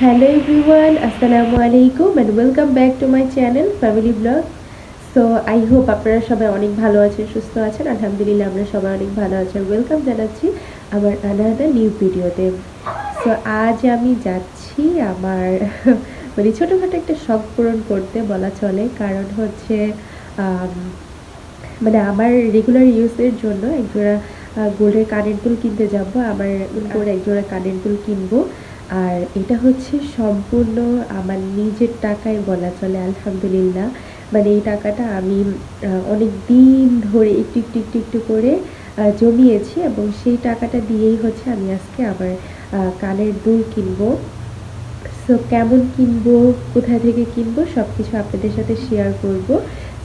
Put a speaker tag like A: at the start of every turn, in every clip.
A: Hello everyone আসসালামু আলাইকুম and welcome back to my channel family blog so I hope আপনারা সবাই অনেক ভালো আছেন সুস্থ আছেন। আলহামদুলিল্লাহ আমরা সবাই অনেক ভালো আছেন ওয়েলকাম জানাচ্ছি আমার আনাদা নিউ ভিডিওতে সো আজ আমি যাচ্ছি আমার মানে ছোটোখাটো একটা শখ পূরণ করতে বলা চলে। কারণ হচ্ছে মানে আমার রেগুলার ইউজের জন্য একজোড়া গোল্ডের কানের দুল কিনতে যাব। আমার করে একজোড়া কানের দুল কিনবো। আর এটা হচ্ছে সম্পূর্ণ আমার নিজের টাকায় বলা চলে, আলহামদুলিল্লাহ। মানে এই টাকাটা আমি অনেক দিন ধরে একটু একটু একটু একটু করে জমিয়েছি এবং সেই টাকাটা দিয়েই হচ্ছে আমি আজকে আমার কানের দুল কিনবো। সো কেমন কিনবো কোথা থেকে কিনবো সব কিছু আপনাদের সাথে শেয়ার করব।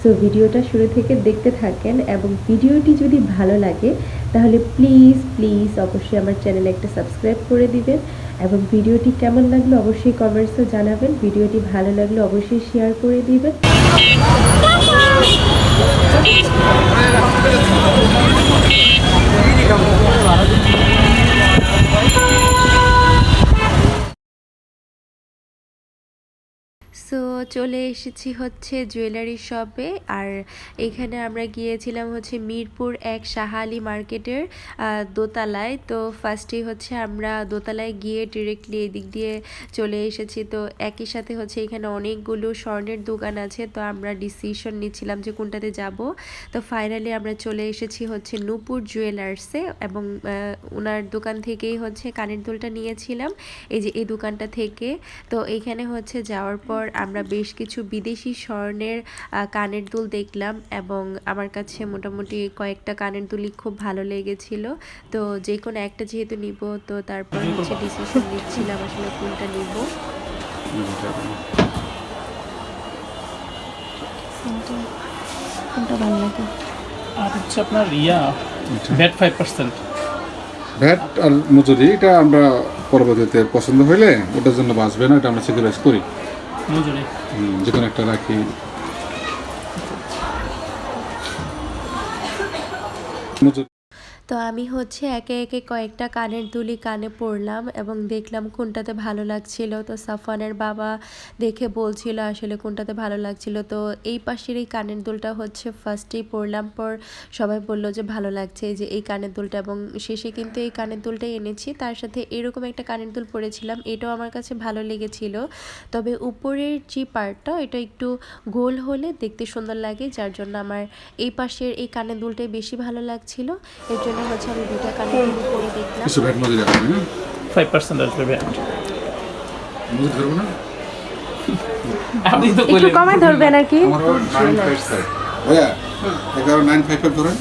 A: সো ভিডিওটা শুরু থেকে দেখতে থাকেন এবং ভিডিওটি যদি ভালো লাগে, তাহলে প্লিজ প্লিজ অবশ্যই আমার চ্যানেলে একটা সাবস্ক্রাইব করে দিবেন এবং ভিডিওটি কেমন লাগল অবশ্যই কমেন্টসে জানাবেন। ভিডিওটি ভালো লাগলে অবশ্যই শেয়ার করে দিবেন। চলে এসেছি হচ্ছে জুয়েলারি শপে আর এখানে আমরা গিয়েছিলাম হচ্ছে মিরপুর এক শাহালি মার্কেটের দোতলায়। তো ফার্স্টেই হচ্ছে আমরা দোতলায় গিয়ে ডিরেক্টলি এদিক দিয়ে চলে এসেছি। তো একই সাথে হচ্ছে এখানে অনেকগুলো স্বর্ণের দোকান আছে। তো আমরা ডিসিশন নিচ্ছিলাম যে কোনটাতে যাব। তো ফাইনালি আমরা চলে এসেছি হচ্ছে নূপুর জুয়েলার্সে এবং ওনার দোকান থেকেই হচ্ছে কানের দুলটা নিয়েছিলাম। এই যে এই দোকানটা থেকে। তো এখানে হচ্ছে যাওয়ার পর আমরা বেশ কিছু বিদেশি স্বর্ণের কানের দুল দেখলাম এবং আমার কাছে মোটামুটি কয়েকটা কানের দুলই খুব ভালো লেগেছিল। তো যে কোনো একটা যেহেতু নিব তো তারপর হচ্ছে ডিসিশন নিচ্ছিলাম আসলে কোনটা নিব। কোনটা ভালো লাগে?
B: আর হচ্ছে আপনার ব্যাট ফাইভ পার্সেন্ট
C: ভ্যাট আর মজুরি এটা আমরা পরবর্তীতে পছন্দ হইলে ওটার জন্য বাঁচবে না এটা আমরা সিকিউরাইজ করি।
B: মজুরি
C: যে একটা রাখি। মজুরি
A: তো আমি হচ্ছে একে একে কয়েকটা কানের দুলি কানে পড়লাম এবং দেখলাম কোনটাতে ভালো লাগছিল। তো সাফানের বাবা দেখে বলছিল আসলে কোনটাতে ভালো লাগছিল। তো এই পাশের এই কানের দুলটা হচ্ছে ফার্স্টেই পড়লাম। পর সবাই বলল যে ভালো লাগছে যে এই কানের দুলটা এবং শেষে কিন্তু এই কানের দুলটাই এনেছি। তার সাথে এরকম একটা কানের দুল পরেছিলাম এটাও আমার কাছে ভালো লেগেছিল। তবে উপরের যে পার্টটা, এটা একটু গোল হলে দেখতে সুন্দর লাগে, যার জন্য আমার এই পাশের এই কানের দুলটাই বেশি ভালো লাগছিল। এর জন্য হচ্ছে আমি দুটা দুল পরে দেখলাম।
C: কিছু ভ্যাট মজুরি রাখবেন হ্যাঁ?
B: ফাইভ পার্সেন্ট আসবে ব্যাট
C: মজুরি ধরবো না?
B: আপনি তো
A: একটু কমায় ধরবেন আর কি?
C: নাইন ফাইভ ফাইভ ভাইয়া এগারো নাইন ফাইভ ফাইভ ধরেন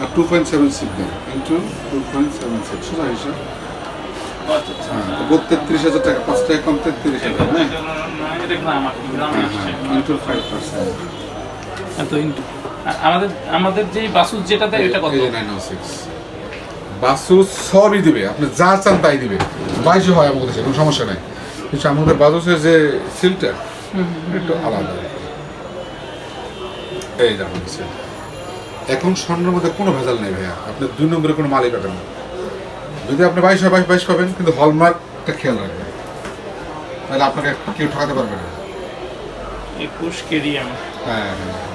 C: আর টু পয়েন্ট সেভেন সিক্স দেন। Into two point seven six সোজা হিসাব
B: আচ্ছা।
C: হ্যাঁ হাজার টাকা পাঁচ টাকা কম তেত্রিশ হাজার হ্যাঁ ইন্টু ফাইভ পার্সেন্ট
B: আমাদের আমাদের যে বাসুস যেটা দেয় ওটা কত?
C: বাসু সবই দিবে আপনি যা চান তাই দিবে। বাইশে হয় আমাদের কোনো সমস্যা নাই। কিন্তু আমাদের বাসুসের যে সিলটা একটু আলাদা। এই seal। এখন স্বর্ণের মধ্যে কোনো ভেজাল নেই ভাইয়া। আপনি দুই নম্বরে কোনো মালই পাবেন না। যদি আপনি বাইশ হয় বাইশ বাইশ পাবেন কিন্তু হলমার্কটা খেয়াল রাখবেন। তাহলে আপনাকে কেউ ঠকাতে পারবে না।
B: একুশ কেডিএম
C: হ্যাঁ হ্যাঁ।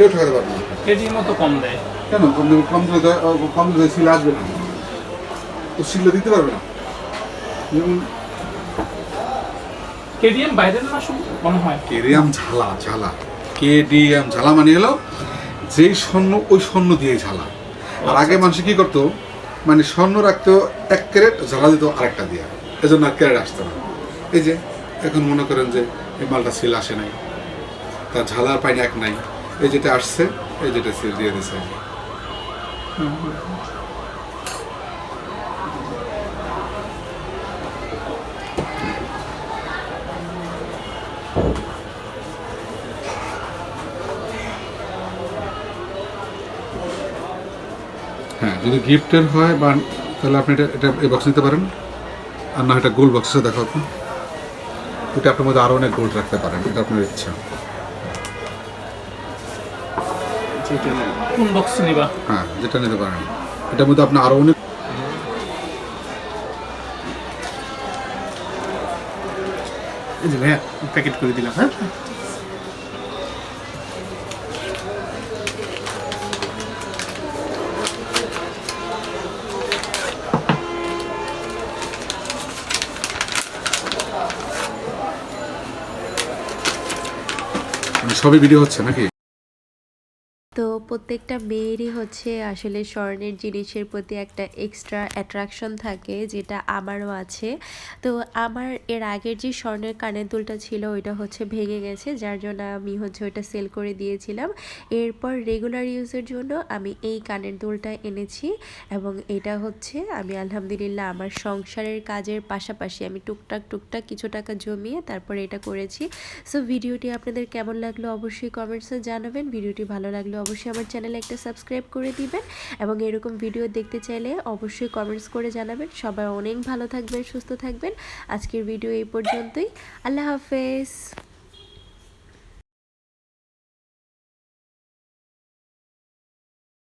C: কেউ ঠকাতে পারবে না।
B: কেডিএম তো কম দেয়।
C: কেন? কম দামে কম দিলে কম দিলে সিল আসবে না। তো সিলটা দিতে পারবে না। যেমন
B: কেডিএম বাইরের না শুধু মনে হয়।
C: কেডিএম ঝালা ঝালা। কেডিএম ঝালা মানে হলো যেই স্বর্ণ ওই স্বর্ণ দিয়ে ঝালা। আর আগে মানুষ কি করতো? মানে স্বর্ণ রাখতো এক ক্যারেট ঝালা দিত আরেকটা দিয়া। এজন্য আর ক্যারেট আসতো না। এই যে এখন মনে করেন যে এই মালটা সিল আসে নাই। তার ঝালার পাইনি এক নাই। এই যেটা আসছে, এই যেটা সিল দিয়ে দিছে। হ্যাঁ যদি গিফটের হয়, বা তাহলে আপনি এটা এটা এই বক্স নিতে পারেন। আর না এটা গোল্ড বক্সে দেখো আপনি এটা আপনার মধ্যে আরও অনেক গোল্ড রাখতে পারেন, এটা আপনার ইচ্ছা।
B: কোন বক্স নিবা?
C: হ্যাঁ যেটা নিতে পারেন। এটার মধ্যে আপনি আরও অনেক
D: এই যে ভাইয়া প্যাকেট করে দিলাম হ্যাঁ?
C: মানে সবই ভিডিও হচ্ছে নাকি?
A: প্রত্যেকটা মেয়েরই হচ্ছে আসলে স্বর্ণের জিনিসের প্রতি একটা এক্সট্রা অ্যাট্রাকশন থাকে, যেটা আমারও আছে। তো আমার এর আগের যে স্বর্ণের কানের দুলটা ছিল, ওইটা হচ্ছে ভেঙে গেছে, যার জন্য আমি হচ্ছে ওইটা সেল করে দিয়েছিলাম। এরপর রেগুলার ইউজের জন্য আমি এই কানের দুলটা এনেছি এবং এটা হচ্ছে আমি আলহামদুলিল্লাহ আমার সংসারের কাজের পাশাপাশি আমি টুকটাক টুকটাক কিছু টাকা জমিয়ে তারপর এটা করেছি। সো ভিডিওটি আপনাদের কেমন লাগল অবশ্যই কমেন্টসে জানাবেন। ভিডিওটি ভালো লাগল অবশ্যই আমার চ্যানেলে একটা সাবস্ক্রাইব করে দিবেন এবং এরকম ভিডিও দেখতে চাইলে অবশ্যই কমেন্টস করে জানাবেন। সবাই অনেক ভালো থাকবেন, সুস্থ থাকবেন। আজকের ভিডিও এই পর্যন্তই। আল্লাহ হাফেজ।